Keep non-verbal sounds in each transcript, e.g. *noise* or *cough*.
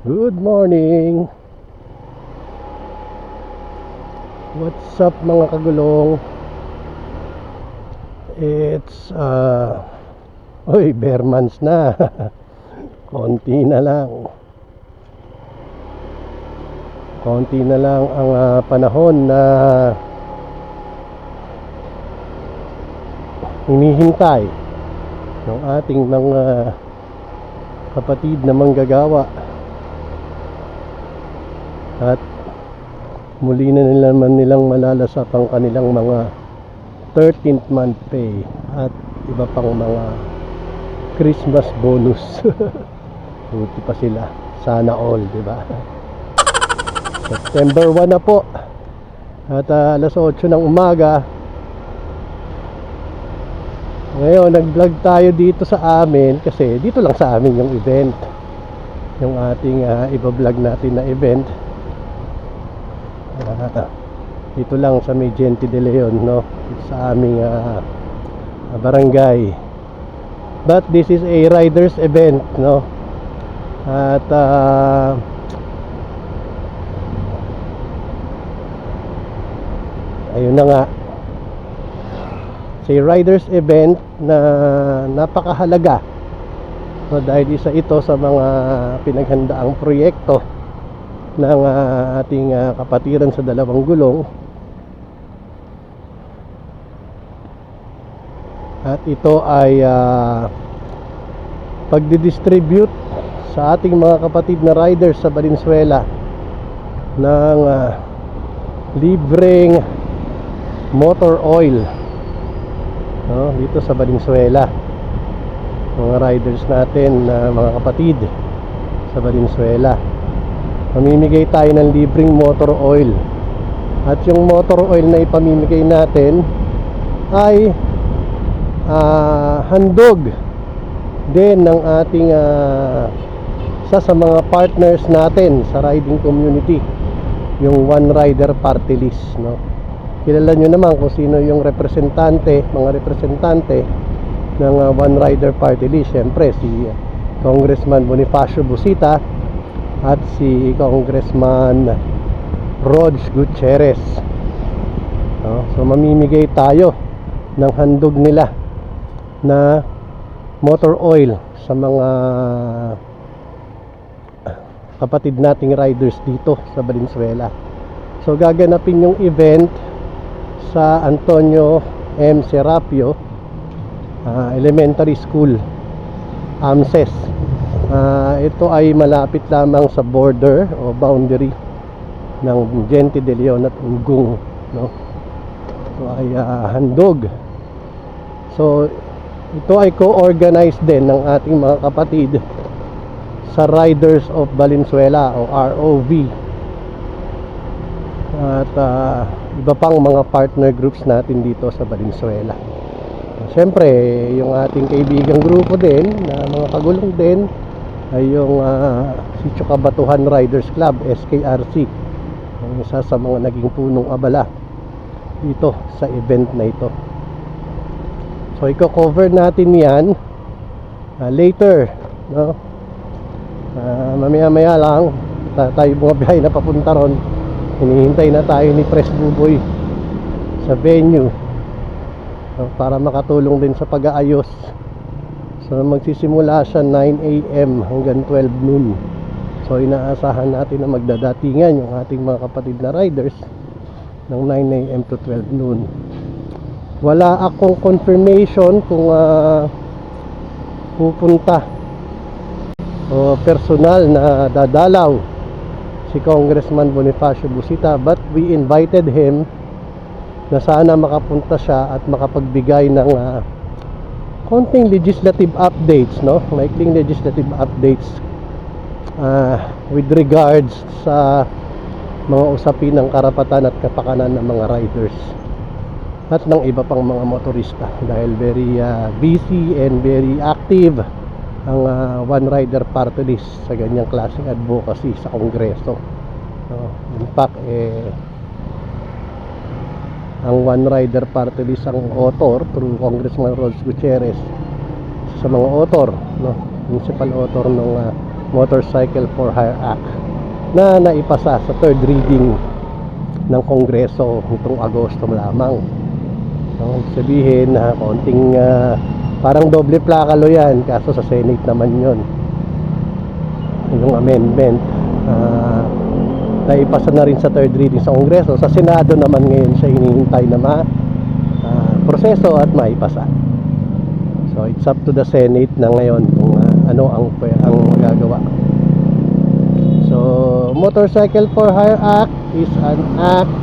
Good morning! What's up mga kagulong? It's uh Oy, bare months na. *laughs* Konti na lang. Konti na lang ang ah, panahon na hinihintay ng ating mga kapatid na manggagawa at muli na nila nilang malalasap ang kanilang mga 13th month pay at iba pang mga Christmas bonus. *laughs* Buti pa sila. Sana all di ba? *laughs* September 1 na po. At ah, alas 8 ng umaga. Ngayon nag vlog tayo dito sa amin kasi dito lang sa amin yung event. Yung ating uh, iba-vlog natin na event Ah, dito lang sa may Gente de Leon no? Sa aming ah, barangay. But this is a riders event no? At ah, ayun na nga. Sa riders event na napakahalaga. No, dahil isa ito sa mga pinaghandaang proyekto ng ah, ating ah, kapatiran sa dalawang gulong. At ito ay ah, pagdidistribute sa ating mga kapatid na riders sa Valenzuela ng ah, libreng motor oil no, dito sa Valenzuela. Mga riders natin na mga kapatid sa Valenzuela mamimigay tayo ng libreng motor oil. At yung motor oil na ipamimigay natin ay ah, handog din ng ating isa sa mga partners natin sa riding community yung one rider party list no? Kilala nyo naman kung sino yung representante mga representante ng ah, one rider party list. Syempre si Congressman Bonifacio Busita at si Congressman Rog Gutierrez no? so mamimigay tayo ng handog nila na motor oil sa mga kapatid nating riders dito sa Valenzuela so gaganapin yung event sa Antonio M. Serapio ah, Elementary School AMSES Ah, ito ay malapit lamang sa border o boundary ng Gente de Leon at Ugong no? so ay ah, handog. So ito ay co-organized din ng ating mga kapatid sa Riders of Valenzuela o ROV at ah, iba pang mga partner groups natin dito sa Valenzuela. Siyempre, yung ating kaibigang grupo din na mga kagulong din ay yung uh, Sitio Kabatuhan Riders Club, SKRC. Ang isa sa mga naging punong abala dito sa event na ito. So, i-cover natin yan uh, later. No? Uh, mamaya-maya lang ta- tayo mga biyahe na papunta ron. Hinihintay na tayo ni Press Buboy sa venue So, para makatulong din sa pag-aayos so magsisimula siya 9 a.m. hanggang 12 noon so inaasahan natin na magdadatingan yung ating mga kapatid na riders ng 9 a.m. to 12 noon wala akong confirmation kung ah, pupunta o personal na dadalaw si Congressman Bonifacio Busita but we invited him na sana makapunta siya at makapagbigay ng ah, konting legislative updates no? Maikling legislative updates ah, with regards sa mga usapin ng karapatan at kapakanan ng mga riders at ng iba pang mga motorista. Dahil very ah, busy and very active ang ah, One Rider Party List sa ganyang klaseng advocacy sa Kongreso. So, in fact, eh, ang One Rider Party List ang author through Congressman Rod Gutierrez sa mga author, no? principal author ng ah, Motorcycle for Hire Act na naipasa sa third reading ng Kongreso nitong Agosto lamang. No, sabihin na konting ah, parang doble plakalo yan kaso sa Senate naman yon yung amendment ah, naipasa na rin sa third reading sa Kongreso. Sa Senado naman ngayon siya hinihintay na ma ah, proseso at maipasa. So it's up to the Senate na ngayon kung ah, ano ang ang magagawa. So Motorcycle for Hire Act is an act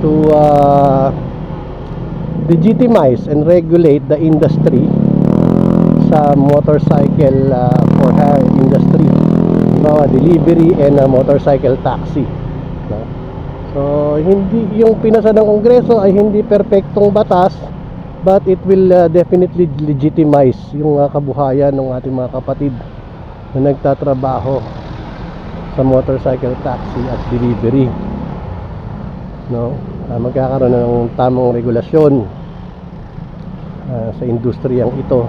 to uh, legitimize and regulate the industry sa motorcycle uh, for hire industry mga delivery and uh, motorcycle taxi so hindi yung pinasa ng kongreso ay hindi perpektong batas but it will uh, definitely legitimize yung uh, kabuhayan ng ating mga kapatid na nagtatrabaho sa motorcycle taxi at delivery no? Ah, magkakaroon ng tamang regulasyon ah, sa industriyang ito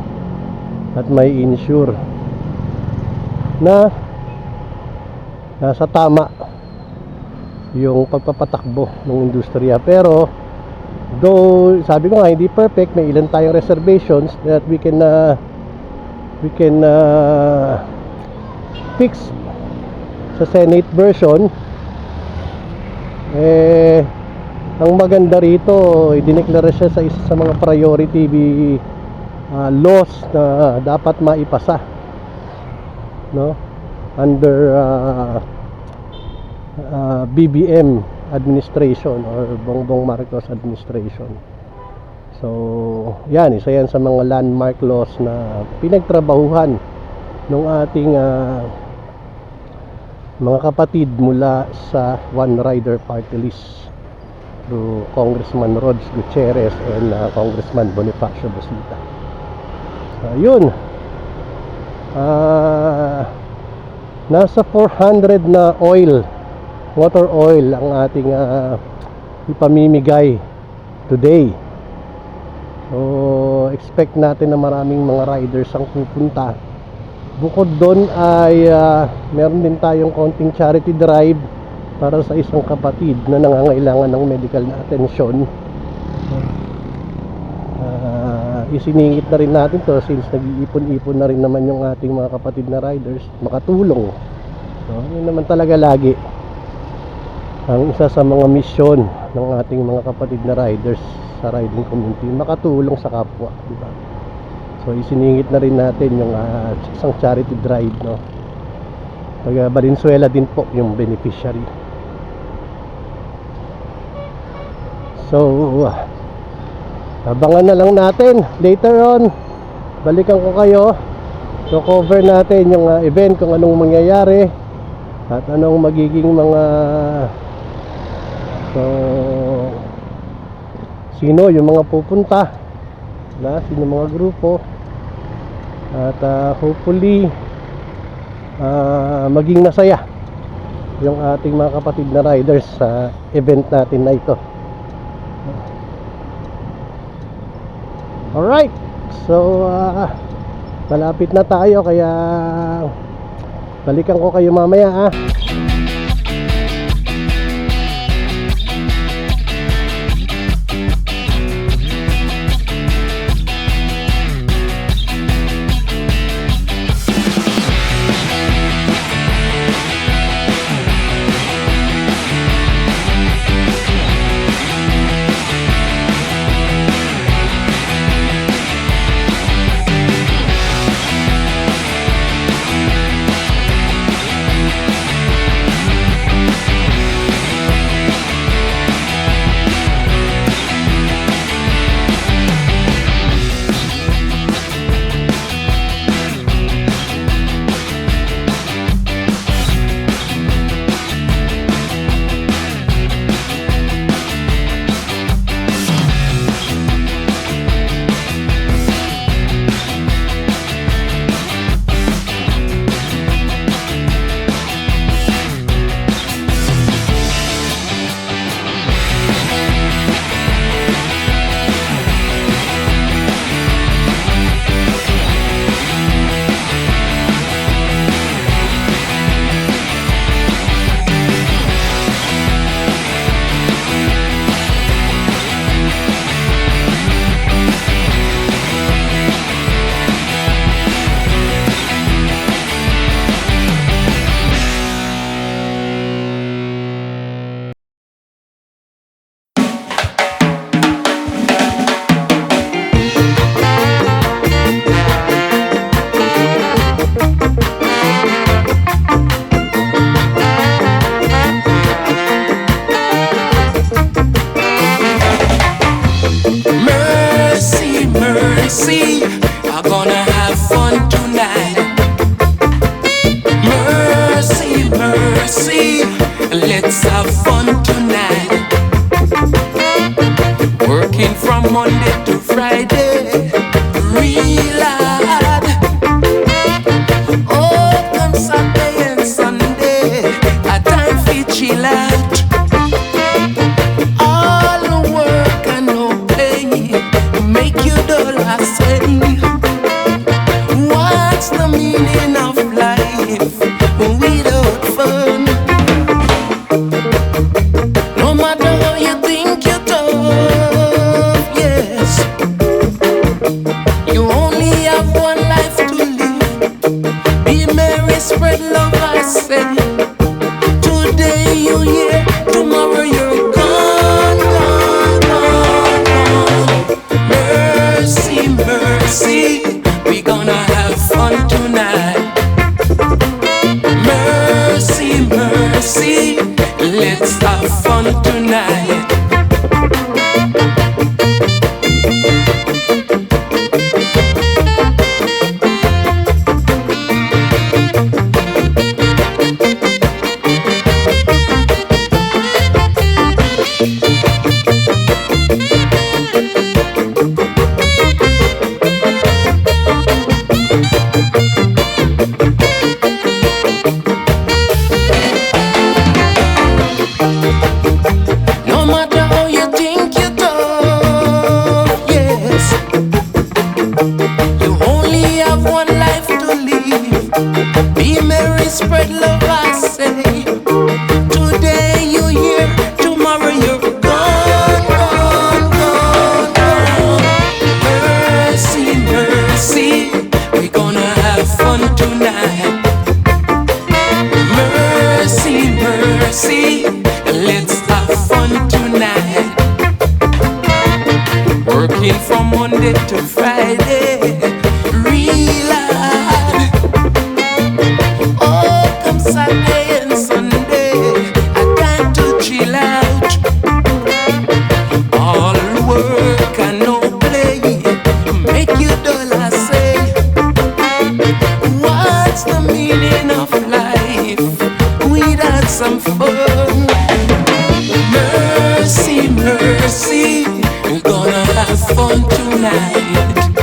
at may insure na nasa tama yung pagpapatakbo ng industriya. Pero though sabi ko nga hindi perfect may ilan tayong reservations that we can uh, we can uh, fix sa Senate version. Eh ang maganda rito idineklara siya sa isa sa mga priority uh, laws na dapat maipasa. No under uh, uh, BBM administration or Bongbong Marcos administration so yan isa yan sa mga landmark laws na pinagtrabahuhan ng ating uh, mga kapatid mula sa One Rider Party List through Congressman Rods Gutierrez and uh, Congressman Bonifacio Busita. So, yun. Ah, nasa 400 na oil, motor oil ang ating ah, ipamimigay today. So, expect natin na maraming mga riders ang pupunta. Bukod doon ay ah, meron din tayong konting charity drive para sa isang kapatid na nangangailangan ng medical na atensyon isiningit na rin natin to since nag-iipon-ipon na rin naman yung ating mga kapatid na riders. Makatulong. So, yun naman talaga lagi ang isa sa mga misyon ng ating mga kapatid na riders sa riding community. Makatulong sa kapwa di ba? So isiningit na rin natin yung ah, isang charity drive no? Taga Valenzuela din po yung beneficiary. So, abangan na lang natin later on. Balikan ko kayo. So, cover natin yung uh, event kung anong mangyayari at anong magiging mga so sino yung mga pupunta na sino mga grupo at uh, hopefully uh, maging masaya yung ating mga kapatid na riders sa event natin na ito Alright. So, ah, malapit na tayo kaya balikan ko kayo mamaya ah. I see. Are gonna tonight. Monday to Friday. Real hard. Oh, come Saturday and Sunday, to chill out. All work and no play make you say. What's the meaning of life without some fun? Mercy, mercy have fun tonight.